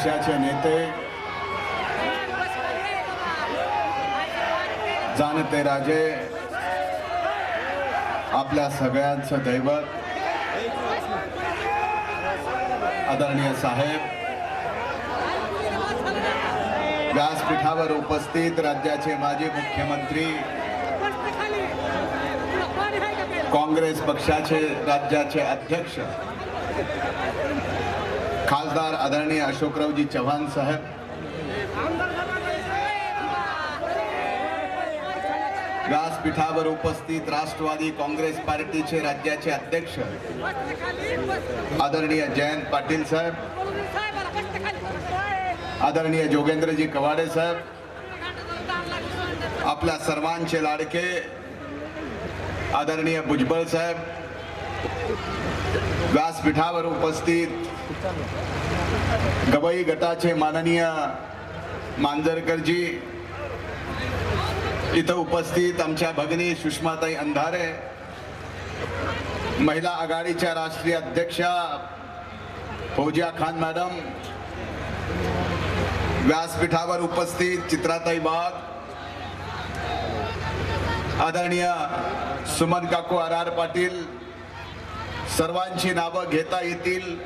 देशाचे नेते जाणते राजे आपल्या सगळ्यांचं दैवत आदरणीय साहेब व्यासपीठावर उपस्थित राज्याचे माजी मुख्यमंत्री काँग्रेस पक्षाचे राज्याचे अध्यक्ष खासदार आदरणीय अशोकरावजी चव्हाण साहेब. व्यासपीठावर उपस्थित राष्ट्रवादी काँग्रेस पार्टीचे राज्याचे अध्यक्ष आदरणीय जयंत पाटील साहेब. आदरणीय जोगेंद्रजी कवाडे साहेब. आपल्या सर्वांचे लाडके आदरणीय भुजबळ साहेब. व्यासपीठावर उपस्थित गवई गटाचे माननीय मांजरकरजी इथं उपस्थित आमच्या भगिनी सुषमाताई अंधारे महिला आघाडीच्या राष्ट्रीय अध्यक्षा फौजिया खान मॅडम व्यासपीठावर उपस्थित चित्राताई बाग आदरणीय सुमन काकू आर आर पाटील सर्वांची नावं घेता येतील.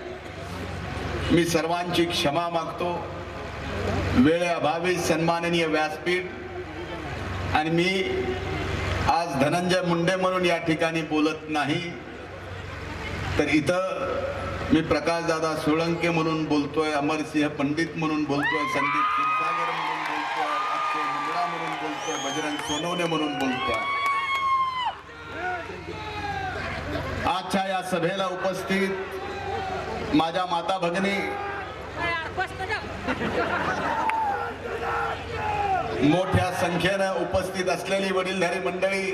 मी सर्वांची क्षमा मागतो. वेळेअभावी सन्माननीय व्यासपीठ आणि मी आज धनंजय मुंडे म्हणून या ठिकाणी बोलत नाही. तर इथं मी प्रकाशदादा सोळंके म्हणून बोलतोय अमरसिंह पंडित म्हणून बोलतोय संदीप क्षीरसागर म्हणून बोलतोय अक्षय मुंद्रा म्हणून बोलतोय बजरंग सोनवणे म्हणून बोलतोय. आजच्या या सभेला उपस्थित माझ्या माता भगिनी मोठ्या संख्येनं उपस्थित असलेली वडीलधारी मंडळी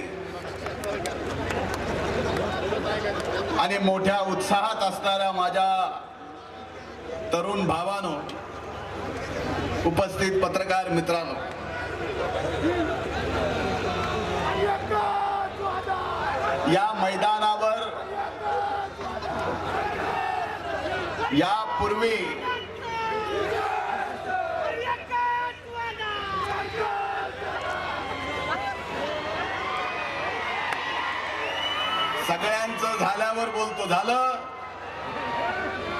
आणि मोठ्या उत्साहात असणाऱ्या माझ्या तरुण भावानो उपस्थित पत्रकार मित्रांनो. या मैदान यापूर्वी सगळ्यांचं झाल्यावर बोलतो. झालं?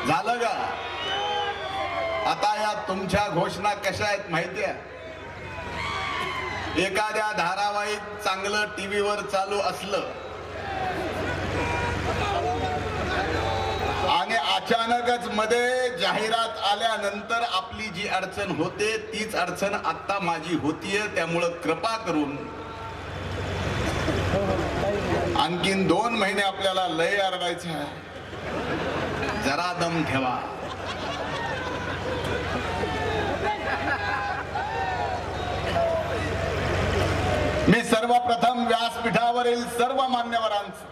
झालं का? आता या तुमच्या घोषणा कशा आहेत माहिती आहे? एखाद्या धारावाहिक चांगलं टीव्हीवर चालू असलं आणि अचानकच मध्ये जाहिरात आल्यानंतर आपली जी अडचण होते तीच अडचण आता माझी होतीये. त्यामुळं कृपा करून आणखीन दोन महिने आपल्याला लय आरडायचं आहे. जरा दम ठेवा. मी सर्वप्रथम व्यासपीठावरील सर्व मान्यवरांचं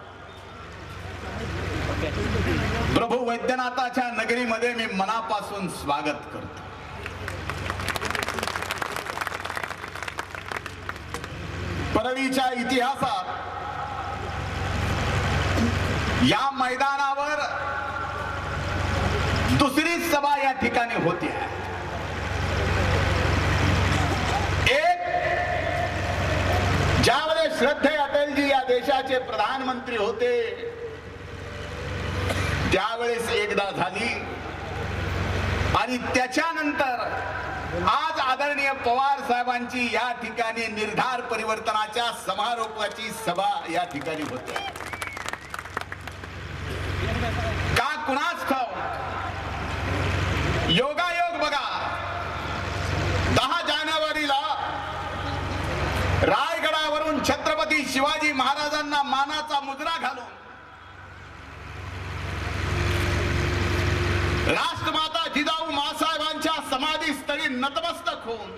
प्रभू वैद्यनाथाच्या नगरीमध्ये मी मनापासून स्वागत करतो. परळीच्या इतिहासात या मैदानावर दुसरी सभा या ठिकाणी होती. एक ज्यावेळेस श्रद्धे अटलजी या देशाचे प्रधानमंत्री होते त्यावेळेस एकदा झाली. आणि त्याच्यानंतर आज आदरणीय पवार साहेबांची या ठिकाणी निर्धार परिवर्तनाच्या समारोपाची सभा या ठिकाणी होते. का कुणाच ठाव योगायोग बघा. दहा जानेवारीला रायगडावरून छत्रपती शिवाजी महाराजांना मानाचा मुद्रा घालून समाधी स्थळी नतमस्तक होऊन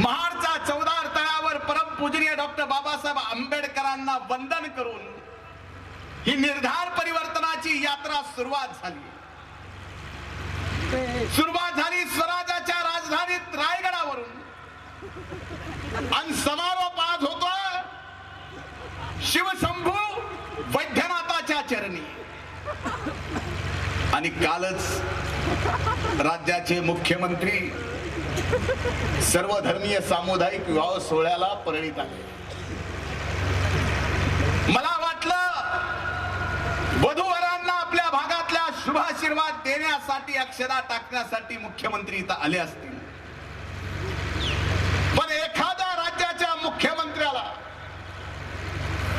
महाडच्या चौदार तळावर परमपूजनीय डॉक्टर बाबासाहेब आंबेडकरांना वंदन करून ही निर्धार परिवर्तनाची यात्रा सुरुवात झाली. सुरुवात झाली स्वराज्याच्या राजधानीत रायगडावरून. आणि समारोप आज होतो शिवशंभू वैद्यनाथाच्या चरणी. आणि कालच राज्याचे मुख्यमंत्री सर्वधर्मीय सामुदायिक विवाह सोहळ्याला परळीत आले. मला वाटलं वधूवरांना आपल्या भागातल्या शुभाशीर्वाद देण्यासाठी अक्षरा टाकण्यासाठी मुख्यमंत्री इथं आले असतील पण एखाद्या राज्याच्या मुख्यमंत्र्याला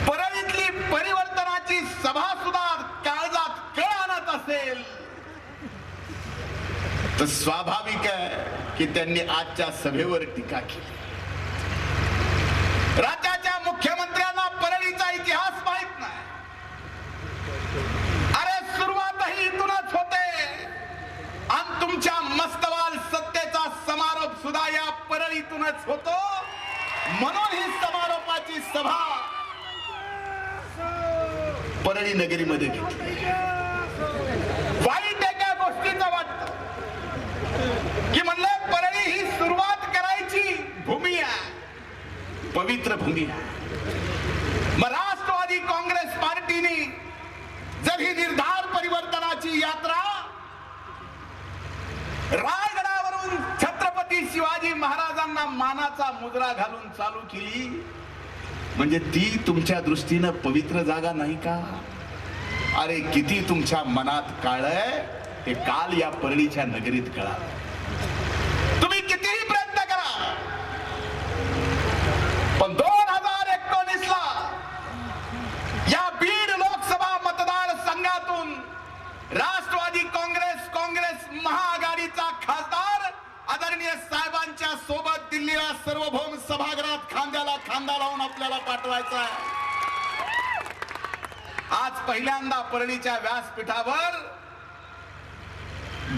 परळीतली परिवर्तनाची सभा सुद्धा काळजात कळ आणत असेल तर स्वाभाविक आहे की त्यांनी आजच्या सभेवर टीका केली. राज्याच्या मुख्यमंत्र्यांना परळीचा इतिहास माहीत नाही. अरे सुरुवातही इथूनच होते. आणि तुमच्या मस्तवाल सत्तेचा समारोप सुद्धा या परळीतूनच होतो. म्हणून ही समारोपाची सभा परळी नगरीमध्ये घेतली वाईट एका गोष्टीचं वाटतं की म्हणलं परळी ही सुरुवात करायची भूमी आहे पवित्र मग राष्ट्रवादी काँग्रेस पार्टीने जर ही निर्धार परिवर्तनाची यात्रा रायगडावरून छत्रपती शिवाजी महाराजांना मानाचा मुद्रा घालून चालू केली म्हणजे ती तुमच्या दृष्टीनं पवित्र जागा नाही का? अरे किती तुमच्या मनात काळय हे काल या परळीच्या नगरीत कळालं तुम्ही कितीही प्रयत्न करा पण दोन हजार एकोणीस ला या बीड लोकसभा मतदार संघातून राष्ट्रवादी काँग्रेस काँग्रेस महाआघाडीचा खासदार आदरणीय साहेबांच्या सोबत दिल्लीला सार्वभौम सभागृहात खांद्याला खांदा लावून आपल्याला पाठवायचा आहे. आज पहिल्यांदा परळीच्या व्यासपीठावर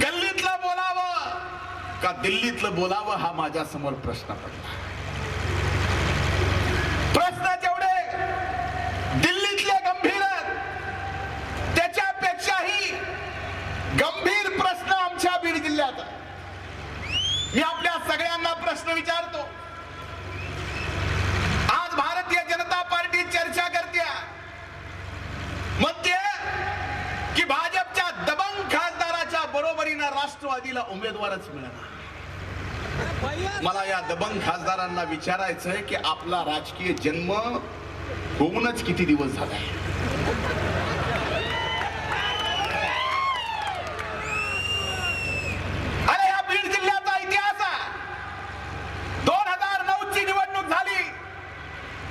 गल्लीतलं बोलावं का दिल्लीतलं बोलावं हा माझ्यासमोर प्रश्न पडला. प्रश्न जेवढे दिल्लीतले गंभीर त्याच्यापेक्षाही गंभीर प्रश्न आमच्या बीड जिल्ह्यात मी आपल्या सगळ्यांना प्रश्न विचारतो आज भारतीय चर्चा करत्या. मग ते कि की भाजपच्या दबंग खासदाराच्या बरोबरीनं राष्ट्रवादीला उमेदवारच मिळाला मला या दबंग खासदारांना विचारायचंय की आपला राजकीय जन्म होऊनच किती दिवस झालाय अरे या बीड जिल्ह्याचा इतिहास आहे दोन हजार नऊ ची निवडणूक झाली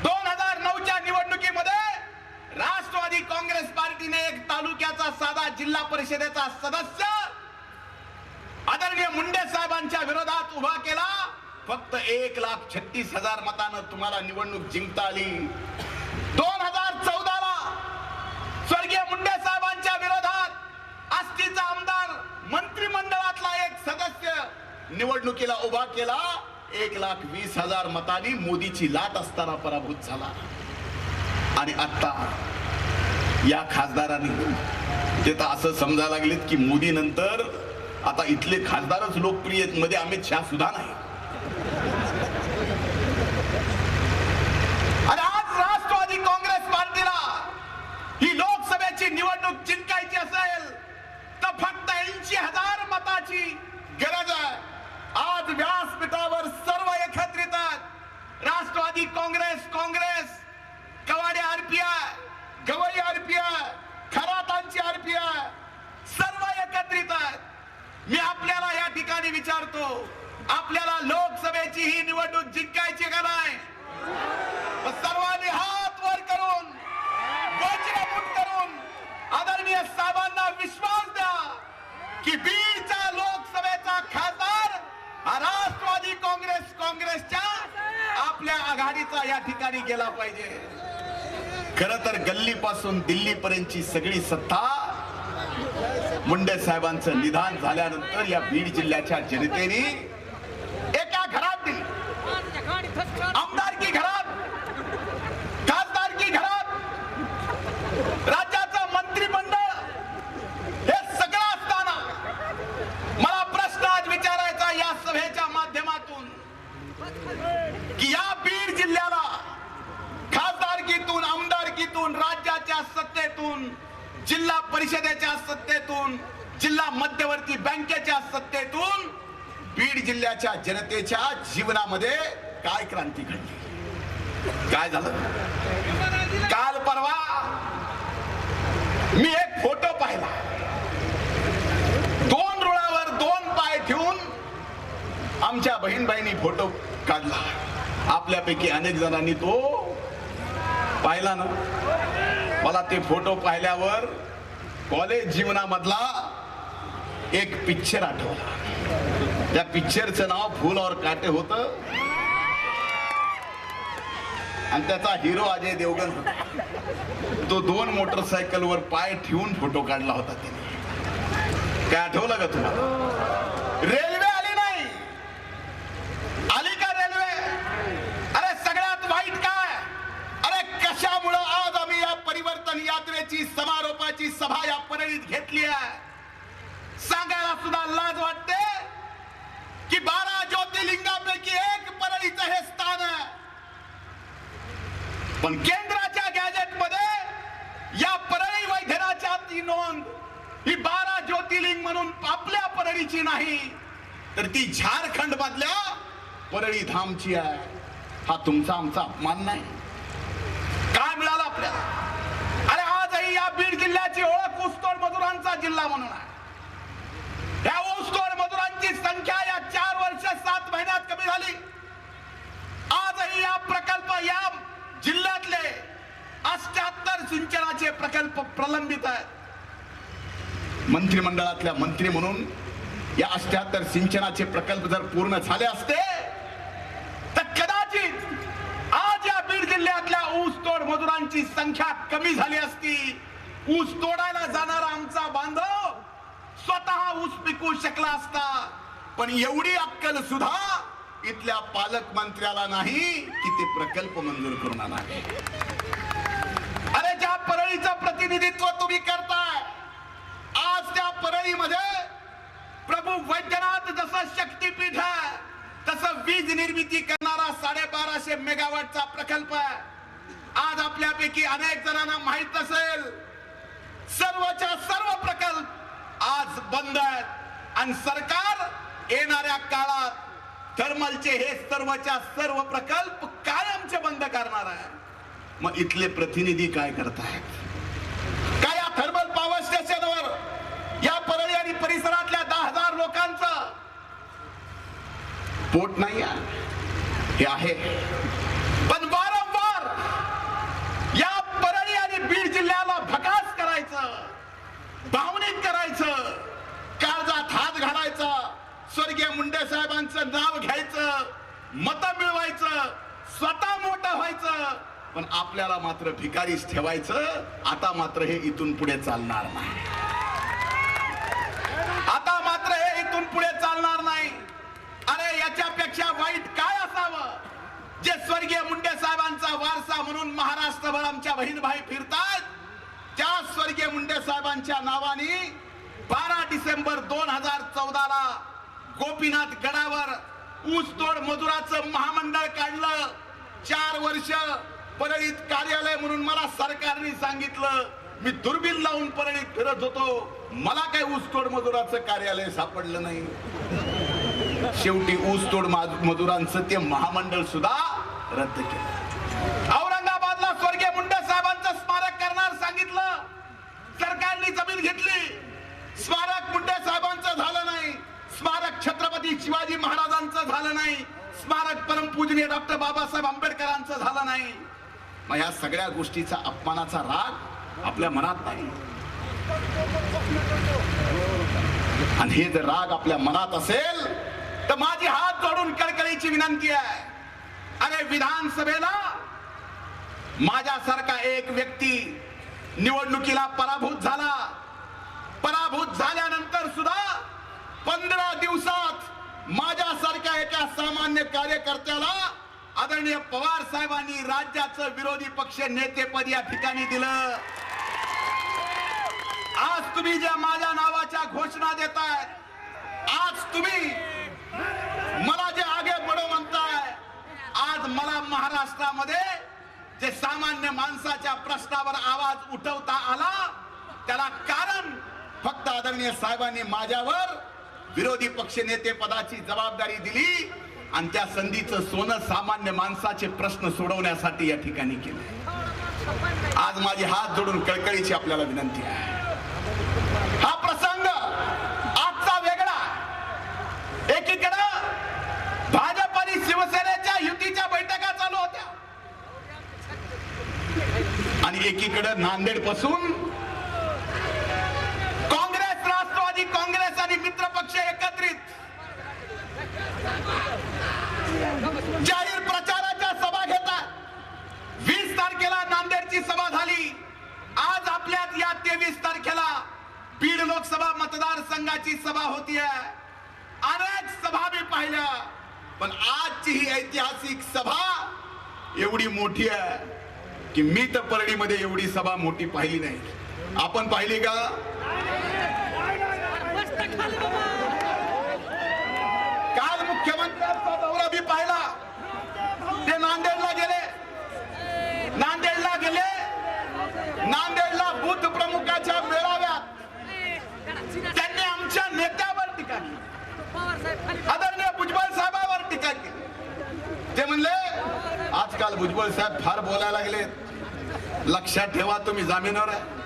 दोन हजार नऊच्या निवडणुकीमध्ये राष्ट्रवादी काँग्रेस पार्टीने एक तालुक्याचा साधा जिल्हा परिषदेचा सदस्य आदरणीय मुंडे साहेबांच्या विरोधात उभा केला. फक्त एक लाख छत्तीस हजार मतानं तुम्हाला निवडणूक जिंकता आली. दोन हजार चौदाला स्वर्गीय मुंडे साहेबांच्या विरोधात आस्तीचा आमदार मंत्रिमंडळातला एक सदस्य निवडणुकीला उभा केला. एक लाख वीस हजार मतांनी मोदीची लाट असताना पराभूत झाला. आणि आता या खासदारांनी ते तर असं समजायला लागलेत की मोदी नंतर आता इथले खासदारच लोकप्रियमध्ये अमित शहा सुद्धा नाही. आणि आज राष्ट्रवादी काँग्रेस पार्टीला ही लोकसभेची निवडणूक जिंकायची असेल तर फक्त ऐंशी हजार मताची गरज आहे. आज व्यासपीठावर सर्व एकत्रित Rashtravadi Congress Congress Kawade RPI Gavai RPI खरातांची आहे सर्व एकत्रित आहेत मी आपल्याला या ठिकाणी विचारतो आपल्याला लोकसभेची ही निवडणूक जिंकायची का नाही? सर्वांनी हात वर करून करून आदरणीय साहेबांना विश्वास द्या की बीडचा लोकसभेचा खासदार राष्ट्रवादी काँग्रेस काँग्रेसच्या आपल्या आघाडीचा या ठिकाणी गेला पाहिजे. खर तर गल्लीपासून दिल्लीपर्यंतची सगळी सत्ता मुंडे साहेबांचं निधान झाल्यानंतर या बीड जिल्ह्याच्या जनतेने एका घरात दिली. आमदारकी घरात? खासदारकी घरात? राज्याचं मंत्रिमंडळ? हे सगळं असताना मला प्रश्न आज विचारायचा या सभेच्या माध्यमातून. की या बीड सत्तेतून जिल्हा परिषदेच्या सत्तेतून जिल्हा मध्यवर्ती बँकेच्या सत्तेतून बीड जिल्ह्याच्या जनतेच्या जीवनामध्ये काय क्रांती घडली? काय झालं? काल परवा मी एक फोटो पाहिला. दोन रुळावर दोन पाय ठेवून आमच्या बहीण फोटो काढला. आपल्यापैकी अनेक जणांनी तो पाहिला ना. मला ते फोटो पाहिल्यावर कॉलेज जीवनामधला एक पिक्चर आठवला. त्या पिक्चरचं नाव फुल और काटे होत. आणि त्याचा हिरो अजय देवगण होता. तो दोन मोटरसायकलवर पाय ठेवून फोटो काढला होता त्याने. काय आठवलं का तुम्हाला? रेल्वे आली नाही आली का रेल्वे अरे सगळ्यात वाईट काय अरे कशामुळं आज आम्ही या परिवर्तन समारोपाची सभा या परळीत घेतली आहे. सांगायला सुद्धा लाज वाटते की बारा ज्योतिर्लिंगापैकी एक परळीचं हे स्थान आहे. पण केंद्राच्या गॅजेटमध्ये या परळी वैद्यनाच्या ती नोंद ही बारा ज्योतिर्लिंग म्हणून आपल्या परळीची नाही तर ती झारखंड मधल्या परळी धामची आहे. हा तुमचा आमचा अपमान नाही. काय मिळालं आपल्याला अरे आजही या बीड जिल्ह्याची ओळख ऊसतोड मजुरांचा जिल्हा म्हणून आहे. या ऊसतोड मजुरांची संख्या या चार वर्ष सात महिन्यात कमी झाली. आजही या प्रकल्प या जिल्ह्यातले अष्ट्याहत्तर सिंचनाचे प्रकल्प प्रलंबित आहेत. मंत्रिमंडळातल्या मंत्री म्हणून या अष्ट्याहत्तर सिंचनाचे प्रकल्प जर पूर्ण झाले असते तर कदाचित आज या बीड जिल्ह्यातल्या ऊसतोड मजुरांची संख्या कमी झाली असती. ऊस तोडायला जाणारा आमचा बांधव स्वतः ऊस पिकू शकला असता. पण एवढी अक्कल सुद्धा इथल्या पालकमंत्र्याला नाही की ते प्रकल्प मंजूर करणार आहे. अरे ज्या परळीचं प्रतिनिधित्व तुम्ही करताय आज त्या परळीमध्ये प्रभू वैद्यनाथ जसं शक्तीपीठ आहे तसं वीज निर्मिती करणारा साडेबाराशे मेगावॅटचा प्रकल्प आहे. आज आपल्यापैकी अनेक जणांना माहीत असेल सर्वच्या सर्व प्रकल्प आज बंद आहेत. आणि सरकार येणाऱ्या काळात थर्मलचे हे सर्वच्या सर्व प्रकल्प कायमचे बंद करणार आहे. मग इथले प्रतिनिधी काय करतायत? काय या थर्मल पॉवर स्टेशनवर या परळी आणि परिसरातल्या दहा हजार लोकांचं? पोट नाही आहे हे आहे पण वारंवार या परळी आणि बीड जिल्ह्याला भकास करायचं भावनिक करायचं. काळजात हात घालायचा. स्वर्गीय मुंडे साहेबांचं नाव घ्यायचं. मत मिळवायचं. स्वतः मोठं व्हायचं. पण आपल्याला मात्र भिकारीच ठेवायचं. आता मात्र हे इथून पुढे चालणार नाही. आता मात्र हे इथून पुढे चालणार नाही. अरे याच्यापेक्षा वाईट काय असावं? जे स्वर्गीय मुंडे साहेबांचा वारसा म्हणून महाराष्ट्रभर आमच्या बहीण भाई फिरतात त्या स्वर्गीय मुंडे साहेबांच्या नावाने बारा डिसेंबर दोन हजार चौदाला गोपीनाथ गडावर ऊसतोड मजुराचं महामंडळ काढलं. चार वर्ष परळीत कार्यालय म्हणून मला सरकारने सांगितलं. मी दुर्बीण लावून परळीत फिरत होतो. मला काही ऊसतोड मजुराचं कार्यालय सापडलं नाही. शेवटी ऊसतोड मजुरांचं ते महामंडळ सुद्धा रद्द केलं औरंगाबादला स्वर्गीय मुंडे साहेबांचं स्मारक करणार सांगितलं सरकारने जमीन घेतली स्मारक मुंडे साहेबांचं झालं नाही स्मारक छत्रपती शिवाजी महाराजांचं झालं नाही. स्मारक परमपूजनीय डॉक्टर बाबासाहेब आंबेडकरांचं झालं नाही. मग या सगळ्या गोष्टीचा अपमानाचा राग आपल्या मनात नाही. आणि हे जर राग आपल्या मनात असेल तर माझी हात जोडून कळकळीची विनंती आहे. अरे विधानसभेला माझ्यासारखा एक व्यक्ती निवडणुकीला पराभूत झाला. पराभूत झाल्यानंतर सुद्धा पंधरा दिवसात माझ्यासारख्या एका सामान्य कार्यकर्त्याला आदरणीय पवार साहेबांनी राज्याचं विरोधी पक्ष नेतेपद या ठिकाणी दिलं. आज तुम्ही ज्या माझ्या नावाच्या घोषणा देताय आज तुम्ही मला जे आगे बडो म्हणताय आज मला महाराष्ट्रामध्ये जे सामान्य माणसाच्या प्रश्नावर आवाज उठवता आला त्याला कारण फक्त आदरणीय साहेबांनी माझ्यावर विरोधी पक्ष नेते पदाची जबाबदारी दिली आणि त्या संधीचं सोनं सामान्य माणसाचे प्रश्न सोडवण्यासाठी या ठिकाणी केले. आज माझी हात जोडून कळकळीची आपल्याला विनंती आहे. हा प्रसंग आजचा वेगळा. एकीकडं भाजप आणि शिवसेनेच्या युतीच्या बैठका चालू होत्या. आणि एकीकडं नांदेडपासून काँग्रेस राष्ट्रवादी काँग्रेस आणि मित्र पक्ष एकत्रित. जाहीर प्रचाराच्या सभा घेतात. वीस तारखेला नांदेडची सभा झाली. आज आपल्यात या तेवीस तारखेला बीड लोकसभा मतदारसंघाची सभा होतीये. अनेक सभा मी पाहिल्या. पण आजची ही ऐतिहासिक सभा एवढी मोठी आहे की मी तर परळीमध्ये एवढी सभा मोठी पाहिली नाही. आपण पाहिली का काल मुख्यमंत्र्यांचा दौरा मी पाहिला ते नांदेडला गेले नांदेडला गेले नांदेडला बुथ प्रमुखाच्या मेळाव्यात त्यांनी आमच्या नेत्यावर टीका केली आदरणीय भुजबळ साहेबांवर टीका केली ते म्हणले आजकाल भुजबळ साहेब फार बोलायला लागले. लक्षात ठेवा तुम्ही जामीनवर आहे.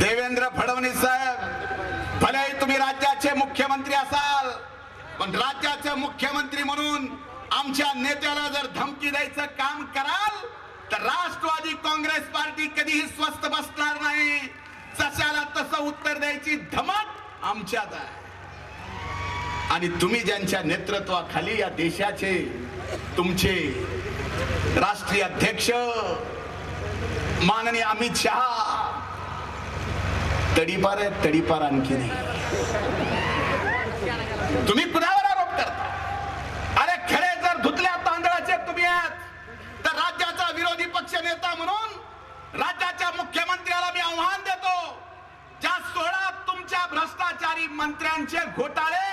देवेंद्र फडणवीस साहेब भलेही तुम्ही राज्याचे मुख्यमंत्री असाल पण राज्याचे मुख्यमंत्री म्हणून आमच्या नेत्याला जर धमकी द्यायचं काम कराल तर राष्ट्रवादी काँग्रेस पार्टी कधीही स्वस्त बसणार नाही. जशाला तसं उत्तर द्यायची धमक आमच्यात आहे. आणि तुम्ही ज्यांच्या नेतृत्वाखाली या देशाचे तुमचे राष्ट्रीय अध्यक्ष माननीय अमित शहा. तडीपार आहे तडीपार आणखी नाही. तुम्ही कुणावर आरोप करता? अरे खरे जर धुतल्या तांदळाचे तुम्ही आहात तर राज्याचा विरोधी पक्ष नेता म्हणून राज्याच्या मुख्यमंत्र्याला मी आव्हान देतो ज्या सोळा तुमच्या भ्रष्टाचारी मंत्र्यांचे घोटाळे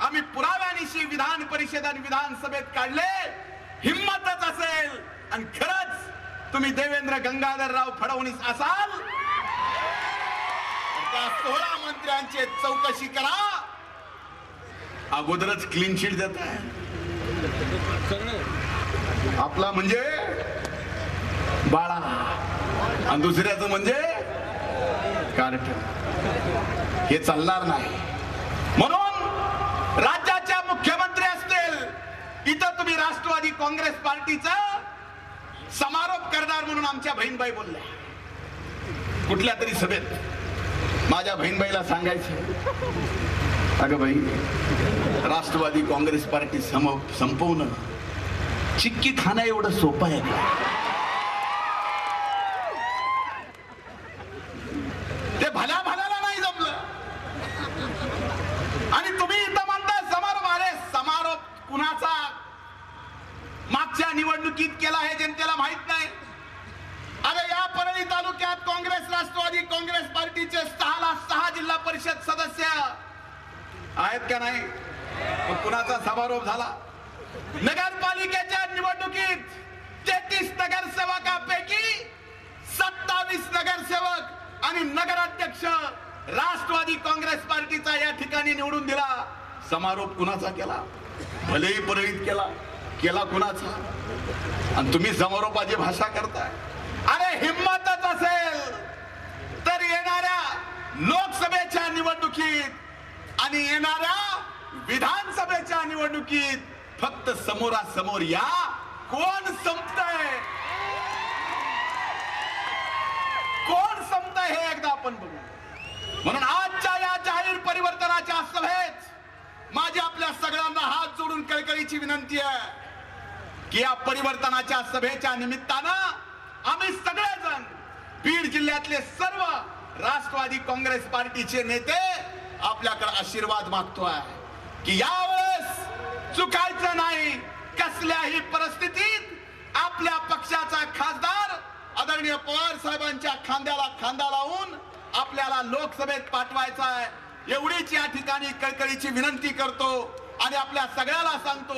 आम्ही पुराव्यानिशी विधान परिषद आणि विधानसभेत काढले. हिम्मतच असेल. आणि खरंच तुम्ही देवेंद्र गंगाधरराव फडणवीस असाल. त्या सोळा मंत्र्यांची चौकशी करा. अगोदरच क्लीन शीट देत आहे. आपला म्हणजे बाळा. आणि दुसऱ्याचं म्हणजे कार्ट हे चालणार नाही. राज्याच्या मुख्यमंत्री असतील इथं तुम्ही राष्ट्रवादी काँग्रेस पार्टीचा समारोप करणार म्हणून आमच्या बहीणबाई बोलल्या. कुठल्या तरी सभेत माझ्या बहीणबाईला सांगायचं अगं बाई राष्ट्रवादी काँग्रेस पार्टी सम संपवणं चिक्की खाणं एवढं सोपं आहे का? ते भल्या भल्याला नाही जमलं आणि तुम्ही इथं म्हणताय समारोप अरे समारोप कुणाचा मागच्या निवडणुकीत केला हे जनतेला माहीत नाही अरे या परळी तालुक्यात काँग्रेस राष्ट्रवादी काँग्रेस पार्टीचे सहाला सहा जिल्हा परिषद सदस्य आहेत का नाही मग कुणाचा समारोप झाला नगरपालिकेच्या निवडणुकीत तेहतीस नगरसेवकापैकी सत्तावीस नगरसेवक आणि नगराध्यक्ष राष्ट्रवादी काँग्रेस पार्टीचा या ठिकाणी निवडून दिला. समारोप कुणाचा केला? भलेही परळीत केला. केला कुणाचा? आणि तुम्ही समारोपाची भाषा करताय. अरे हिंमतच असेल तर येणाऱ्या लोकसभेच्या निवडणुकीत आणि येणाऱ्या विधानसभेच्या निवडणुकीत फक्त समोरासमोर या. कोण संपतय? कोण संपतय हे एकदा आपण बघू. म्हणून आजच्या या जाहीर परिवर्तनाच्या सभेत माझी आपल्या सगळ्यांना हात जोडून कळकळीची विनंती आहे की या परिवर्तनाच्या सभेच्या निमित्तानं आम्ही सगळेजण बीड जिल्ह्यातले सर्व राष्ट्रवादी काँग्रेस पार्टीचे नेते आपल्याकडे आशीर्वाद मागतो आहे की यावेळेस चुकायचं नाही. कसल्याही परिस्थितीत आपल्या पक्षाचा खासदार आदरणीय पवार साहेबांच्या खांद्याला खांदा लावून आपल्याला लोकसभेत पाठवायचा आहे. एवढीच या ठिकाणी कळकळीची विनंती करतो आणि आपल्या सगळ्याला सांगतो